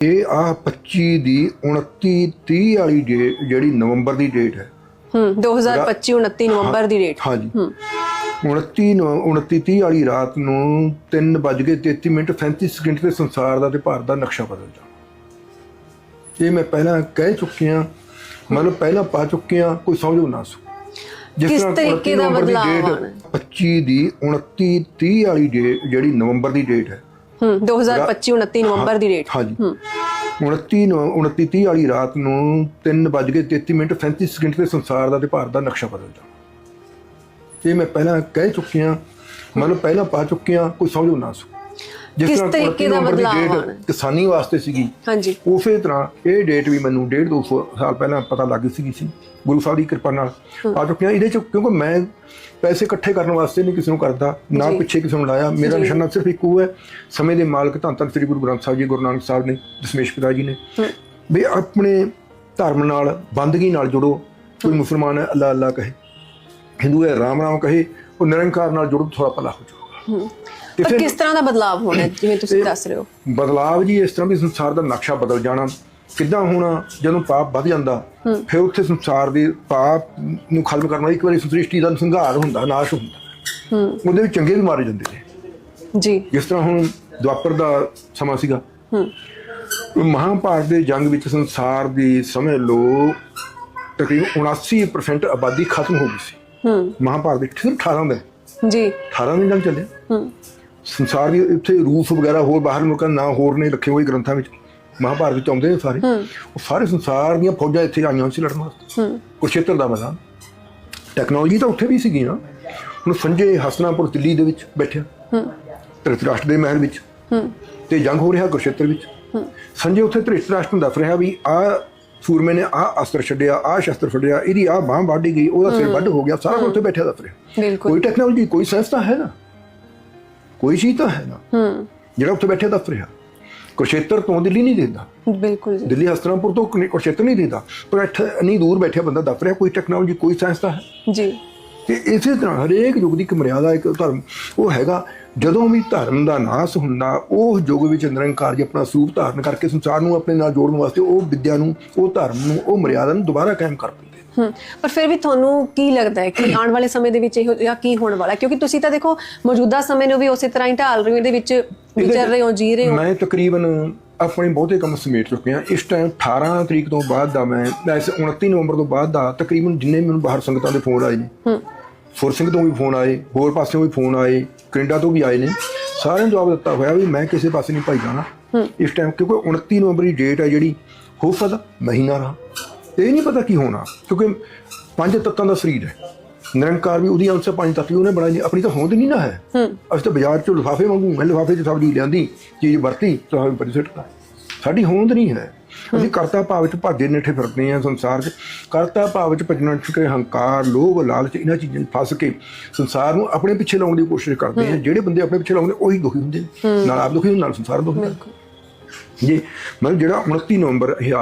ਇਹ ਆ 25 ਦੀ 29 30 ਵਾਲੀ ਜਿਹੜੀ ਨਵੰਬਰ ਦੀ ਡੇਟ ਹੈ। ਹੂੰ 2025 29 ਨਵੰਬਰ ਦੀ ਡੇਟ ਹਾਂਜੀ। 29 ਨਵ- 29 30 ਵਾਲੀ ਰਾਤ ਨੂੰ 3:33 ਮਿੰਟ 37 ਸਕਿੰਟ ਤੇ ਸੰਸਾਰ ਦਾ ਤੇ ਭਾਰਤ ਦਾ ਨਕਸ਼ਾ ਬਦਲ ਜਾਣਾ ਇਹ ਮੈਂ ਪਹਿਲਾਂ ਕਹਿ ਚੁੱਕਿਆ ਮਤਲਬ ਪਹਿਲਾਂ ਪਾ ਚੁੱਕਿਆ ਕੋਈ ਸਮਝੋ ਨਾ ਸੋ। ਜਿਸ ਕਿਸ ਤਰੀਕੇ 29 ਦਾ ਬਦਲਾਅ ਡੇਟ ਆਉਣਾ? 25 ਦੀ 29 30 ਵਾਲੀ ਜਿਹੜੀ ਨਵੰਬਰ ਦੀ ਡੇਟ ਹੈ। ਹੂੰ। 2025 29 ਨਵੰਬਰ ਦੀ ਡੇਟ ਹਾਂਜੀ। 29 ਨਵ- 29 30 ਵਾਲੀ ਰਾਤ ਨੂੰ 3:33 ਮਿੰਟ 37 ਸਕਿੰਟ ਤੇ ਸੰਸਾਰ ਦਾ ਤੇ ਭਾਰਤ ਦਾ ਨਕਸ਼ਾ ਬਦਲ ਜਾਣਾ ਇਹ ਮੈਂ ਪਹਿਲਾਂ ਕਹਿ ਚੁੱਕਿਆ ਮਤਲਬ ਪਹਿਲਾਂ ਪਾ ਚੁੱਕਿਆ ਕੋਈ ਸਮਝੋ ਨਾ ਸੋ ਕਿਸ ਤਰੀਕੇ 29 ਦਾ ਬਦਲਾਅ? ਕਿਸਾਨੀ ਵਾਸਤੇ ਸੀਗੀ ਹਾਂਜੀ। ਉਸੇ ਤਰ੍ਹਾਂ ਇਹ ਡੇਟ ਵੀ ਮੈਨੂੰ 1.5 200 ਸਾਲ ਪਹਿਲਾਂ ਪਤਾ ਲੱਗ ਸੀਗੀ ਸੀ ਗੁਰੂ ਸਾਹਿਬ ਦੀ ਕਿਰਪਾ ਨਾਲ। ਆ ਚੁੱਕਿਆ ਇਹਦੇ ਚ ਕਿਉਂਕਿ ਮੈਂ ਪੈਸੇ ਇਕੱਠੇ ਕਰਨ ਵਾਸਤੇ ਨਹੀਂ ਕਿਸੇ ਨੂੰ ਕਰਦਾ ਨਾ। ਪਿੱਛੇ ਕਿਸੇ ਨੂੰ ਲਾਇਆ। ਮੇਰਾ। ਨਿਸ਼ਾਨਾ ਸਿਰਫ ਇੱਕੋ ਹੈ ਸਮੇਂ ਦੇ ਮਾਲਕ ਧੰਨ ਧੰਨ ਸ੍ਰੀ ਗੁਰੂ ਗ੍ਰੰਥ ਸਾਹਿਬ ਜੀ ਗੁਰੂ ਨਾਨਕ ਸਾਹਿਬ ਨੇ ਦਸ਼ਮੇਸ਼ ਪਿਤਾ ਜੀ ਨੇ। ਵੀ ਆਪਣੇ ਧਰਮ ਨਾਲ ਬੰਦਗੀ ਨਾਲ ਜੁੜੋ ਕੋਈ ਮੁਸਲਮਾਨ ਹੈ ਅੱਲਾ ਅੱਲਾ ਕਹੇ ਹਿੰਦੂ ਹੈ ਰਾਮ ਰਾਮ ਕਹੇ ਉਹ ਨਿਰੰਕਾਰ ਨਾਲ ਜੁੜੋ ਥੋੜਾ ਭਲਾ ਹੋ ਜਾਊਗਾ। ਪਰ ਕਿਸ ਤਰ੍ਹਾਂ ਦਾ ਬਦਲਾਅ ਹੋਣਾ ਹੈ, ਜਿਵੇਂ ਤੁਸੀਂ ਦੱਸ ਰਹੇ ਹੋ? ਬਦਲਾਵ ਜੀ ਇਸ ਤਰ੍ਹਾਂ ਵੀ ਸੰਸਾਰ ਦਾ ਨਕਸ਼ਾ ਬਦਲ ਜਾਣਾ। ਕਿੱਦਾਂ ਹੋਣਾ ਜਦੋਂ ਪਾਪ ਵੱਧ ਜਾਂਦਾ ਫਿਰ ਉੱਥੇ ਸੰਸਾਰ ਦੇ ਪਾਪ ਨੂੰ ਖਤਮ ਕਰਨ ਵਾਲੀ ਇੱਕ ਵਾਰੀ ਸ੍ਰਿਸ਼ਟੀ ਦਾ ਸੰਘਾਰ ਹੁੰਦਾ ਨਾਸ਼ ਹੁੰਦਾ। ਉਹਦੇ ਵਿੱਚ ਚੰਗੇ ਵੀ ਮਾਰੇ ਜਾਂਦੇ ਨੇ। ਜੀ। ਜਿਸ ਤਰ੍ਹਾਂ ਹੁਣ ਦੁਆਪਰ ਦਾ ਸਮਾਂ ਸੀਗਾ। ਮਹਾਭਾਰਤ ਦੇ ਜੰਗ ਵਿੱਚ ਸੰਸਾਰ ਦੀ ਸਮਝ ਲਓ ਤਕਰੀਬਨ 79% ਆਬਾਦੀ ਖਤਮ ਹੋ ਗਈ ਸੀ। ਹੂੰ। ਮਹਾਭਾਰਤ ਦੇ ਸਿਰਫ 18 ਦਿਨ ਜੀ। 18 ਦਿਨ ਜੰਗ ਚੱਲਿਆ। ਹੂੰ। ਸੰਸਾਰ ਦੀ ਇੱਥੇ ਰੂਸ ਵਗੈਰਾ ਹੋਰ ਬਾਹਰ ਮੁਲਕਾਂ ਨਾਂ ਹੋਰ ਨੇ ਰੱਖੇ ਹੋਏ ਗ੍ਰੰਥਾਂ ਵਿੱਚ ਮਹਾਭਾਰਤ ਵਿੱਚ ਆਉਂਦੇ ਨੇ ਸਾਰੇ। ਉਹ ਸਾਰੇ ਸੰਸਾਰ ਦੀਆਂ ਫੌਜਾਂ ਇੱਥੇ ਆਈਆਂ ਸੀ ਲੜਨ ਵਾਸਤੇ। ਕੁਰਸ਼ੇਤਰ ਦਾ ਮੈਦਾਨ। ਟੈਕਨੋਲੋਜੀ ਤਾਂ ਉੱਥੇ ਵੀ ਸੀਗੀ ਨਾ। ਹੁਣ ਸੰਜੇ ਹਸਨਾਪੁਰ ਦਿੱਲੀ ਦੇ ਵਿੱਚ ਬੈਠਿਆ। ਧ੍ਰਿਤਰਾਸ਼ਟਰ ਦੇ ਮਹਿਲ ਵਿੱਚ। ਤੇ ਜੰਗ ਹੋ ਰਿਹਾ ਕੁਰਸ਼ੇਤਰ ਵਿੱਚ। ਸੰਜੇ ਉੱਥੇ ਧ੍ਰਿਤਰਾਸ਼ਟਰ ਨੂੰ ਦੱਸ ਰਿਹਾ ਵੀ ਆ ਸੂਰਮੇ ਨੇ ਆ ਅਸਤਰ ਛੱਡਿਆ ਆ ਸ਼ਸਤਰ ਛੱਡਿਆ ਇਹਦੀ ਆ ਬਾਹ ਵੱਢੀ ਗਈ ਉਹਦਾ ਸਿਰ ਵੱਢ ਹੋ ਗਿਆ ਸਾਰਾ ਕੁਝ ਉੱਥੇ ਬੈਠਿਆ ਦੱਸ ਰਿਹਾ। ਕੋਈ ਟੈਕਨੋਲੋਜੀ ਕੋਈ ਸਾਇੰਸ ਤਾਂ ਹੈ ਨਾ। ਕੋਈ ਚੀਜ਼ ਤਾਂ ਹੈ ਨਾ। ਹੂੰ। ਜਿਹੜਾ ਉੱਥੇ ਬੈਠੇ ਦੱਸ ਰਿਹਾ ਕੁਰਸ਼ੇਤਰ ਤੋਂ ਦਿੱਲੀ ਨਹੀਂ ਦਿੰਦਾ। ਬਿਲਕੁਲ ਜੀ। ਦਿੱਲੀ ਹਸਤਨਾਪੁਰ ਤੋਂ ਕੁਰਸ਼ੇਤਰ ਨਹੀਂ ਦਿੰਦਾ। ਪਰ ਇੱਥੇ ਇੰਨੀ ਦੂਰ ਬੈਠਿਆ ਬੰਦਾ ਦੱਸ ਰਿਹਾ ਕੋਈ ਟੈਕਨੋਲੋਜੀ ਕੋਈ ਸਾਇੰਸ ਤਾਂ ਹੈ। ਜੀ। ਤੇ ਇਸੇ ਤਰ੍ਹਾਂ ਹਰੇਕ ਯੁੱਗ ਦੀ ਇੱਕ ਮਰਿਆਦਾ ਇੱਕ ਧਰਮ ਉਹ ਹੈਗਾ। ਜਦੋਂ ਵੀ ਧਰਮ ਦਾ ਨਾਸ ਹੁੰਦਾ ਉਹ ਯੁੱਗ ਵਿੱਚ ਨਿਰੰਕਾਰ ਜੀ ਆਪਣਾ ਸਰੂਪ ਧਾਰਨ ਕਰਕੇ ਸੰਸਾਰ ਨੂੰ ਆਪਣੇ ਨਾਲ ਜੋੜਨ ਵਾਸਤੇ ਉਹ ਵਿਦਿਆ ਨੂੰ ਉਹ ਧਰਮ ਨੂੰ ਉਹ ਮਰਿਆਦਾ ਨੂੰ ਦੁਬਾਰਾ ਕਾਇਮ ਕਰ ਦਿੰਦੇ। ਹੂੰ ਪਰ ਫਿਰ ਵੀ ਤੁਹਾਨੂੰ ਕੀ ਲੱਗਦਾ ਹੈ ਕਿ ਆਉਣ ਵਾਲੇ ਸਮੇਂ ਦੇ ਵਿੱਚ ਇਹੋ ਜਿਹਾ ਕੀ ਹੋਣ ਵਾਲਾ ਹੈ? ਕਿਉਂਕਿ ਤੁਸੀਂ ਤਾਂ ਦੇਖੋ ਮੌਜੂਦਾ ਸਮੇਂ ਨੂੰ ਵੀ ਉਸੇ ਤਰ੍ਹਾਂ ਹੀ ਢਾਲ ਰਹੇ ਹੋ ਇਹਦੇ ਵਿੱਚ ਵਿਚਰ ਰਹੇ ਹੋ ਜੀ ਰਹੇ ਹੋ। ਮੈਂ ਤਕਰੀਬਨ ਆਪਣੇ ਬਹੁਤੇ ਕੰਮ ਸਮੇਟ ਚੁੱਕਿਆ। ਇਸ ਟਾਈਮ 18 ਤਰੀਕ ਤੋਂ ਬਾਅਦ ਦਾ ਮੈਂ ਵੈਸੇ 29 ਨਵੰਬਰ ਤੋਂ ਬਾਅਦ ਦਾ ਤਕਰੀਬਨ ਜਿੰਨੇ ਮੈਨੂੰ ਬਾਹਰ ਸੰਗਤਾਂ ਦੇ ਫੋਨ ਆਏ ਨੇ ਹੂੰ ਫੁਰ ਸਿੰਘ ਤੋਂ ਵੀ ਫੋਨ ਆਏ ਹੋਰ ਪਾਸਿਓਂ ਵੀ ਫੋਨ ਆਏ ਕੈਨੇਡਾ ਤੋਂ ਵੀ ਆਏ ਨੇ ਸਾਰਿਆਂ ਨੂੰ ਜਵਾਬ ਦਿੱਤਾ ਹੋਇਆ ਵੀ ਮੈਂ ਕਿਸੇ ਪਾਸੇ ਨਹੀਂ ਭਾਈ ਜਾਣਾ ਇਸ ਟਾਈਮ ਕਿਉਂਕਿ 29 ਨਵੰਬਰ ਦੀ ਡੇਟ ਹੈ ਜਿਹੜੀ ਹੋ ਸਕਦਾ ਮਹੀਨਾ ਰਹਾ। ਇਹ ਨਹੀਂ ਪਤਾ ਕੀ ਹੋਣਾ ਕਿਉਂਕਿ ਪੰਜ ਤੱਤਾਂ ਦਾ ਸਰੀਰ ਹੈ। ਨਿਰੰਕਾਰ ਵੀ ਉਹਦੀ ਅੰਸ਼ ਪੰਜ ਤੱਤ ਵੀ ਉਹਨੇ ਬਣਾਈ ਆਪਣੀ ਤਾਂ ਹੋਂਦ ਨਹੀਂ ਨਾ ਹੈ। ਅਸੀਂ ਤਾਂ ਬਾਜ਼ਾਰ ਚੋਂ ਲਿਫਾਫੇ ਵਾਂਗੂ ਮੈਂ ਲਿਫਾਫੇ 'ਚ ਸਬਜ਼ੀ ਲਿਆਂਦੀ ਚੀਜ਼ ਵਰਤੀ ਲਿਫਾਫੇ ਪਰ ਸਿੱਟਦਾ ਸਾਡੀ ਹੋਂਦ ਨਹੀਂ ਹੈ। ਅਸੀਂ ਕਰਤਾ ਭਾਵ ਵਿੱਚ ਭਾਜੇ ਨੇਠੇ ਫਿਰਦੇ ਹਾਂ ਸੰਸਾਰ 'ਚ। ਕਰਤਾ ਭਾਵ ਵਿੱਚ ਭਜਣਾ ਛੁਕੇ ਹੰਕਾਰ ਲੋਭ ਲਾਲਚ ਇਹਨਾਂ ਚੀਜ਼ਾਂ 'ਚ ਫਸ ਕੇ ਸੰਸਾਰ ਨੂੰ ਆਪਣੇ ਪਿੱਛੇ ਲਾਉਣ ਦੀ ਕੋਸ਼ਿਸ਼ ਕਰਦੇ ਹਾਂ। ਜਿਹੜੇ ਬੰਦੇ ਆਪਣੇ ਪਿੱਛੇ ਲਾਉਂਦੇ ਉਹੀ ਦੁਖੀ ਹੁੰਦੇ ਨਾਲ ਆਪ ਦੁਖੀ ਹੁੰਦੇ ਨਾਲ ਸੰਸਾਰ ਦੁਖੀ ਹੁੰਦਾ। ਜੀ ਮਤਲਬ ਜਿਹੜਾ 29 ਨਵੰਬਰ ਇਹ ਆ